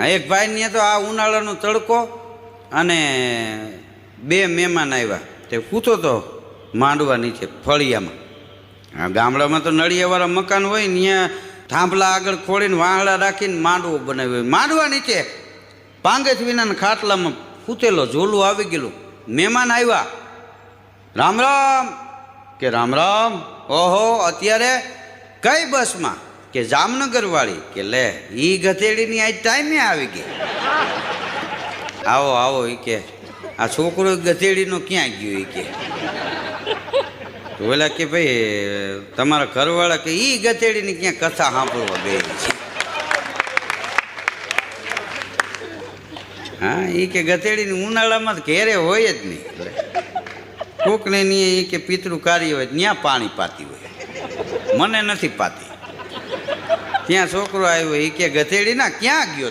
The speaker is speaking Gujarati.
એક ભાઈ ને તો આ ઉનાળાનો તડકો અને બે મહેમાન આવ્યા. તે પૂછો તો માંડવા નીચે ફળિયામાં. ગામડામાં તો નળિયાવાળા મકાન હોય ને ત્યાં થાંભલા આગળ ખોળીને વાંહળા રાખીને માંડવો બનાવ્યો માંડવા નીચે પાંગેજ વિનાના ખાટલામાં પૂતેલો ઝોલું આવી ગયેલું. મહેમાન આવ્યા. રામ રામ. કે રામ રામ. ઓહો, અત્યારે કઈ બસમાં? કે જામનગર વાળી કે લે, ઈ ગધેડીની આજ ટાઈમે આવી ગઈ. આવો આવો એ કે, આ છોકરો ગધેડીનો ક્યાં ગયો, ઈ કે. ઓલા કે ભાઈ તમારા ઘરવાળા કે ઈ ગધેડીની ક્યાં કથા સાંભળવા બે છે? હા એ કે ગધેડીની ઉનાળામાં ઘેરે હોય જ નહીં. કોકને એ કે પિતૃ કાર્ય હોય ત્યાં પાણી પાતી હોય. મને નથી પાતી. ત્યાં છોકરો આવ્યો એ કે ગધેડી ના ક્યાં ગયો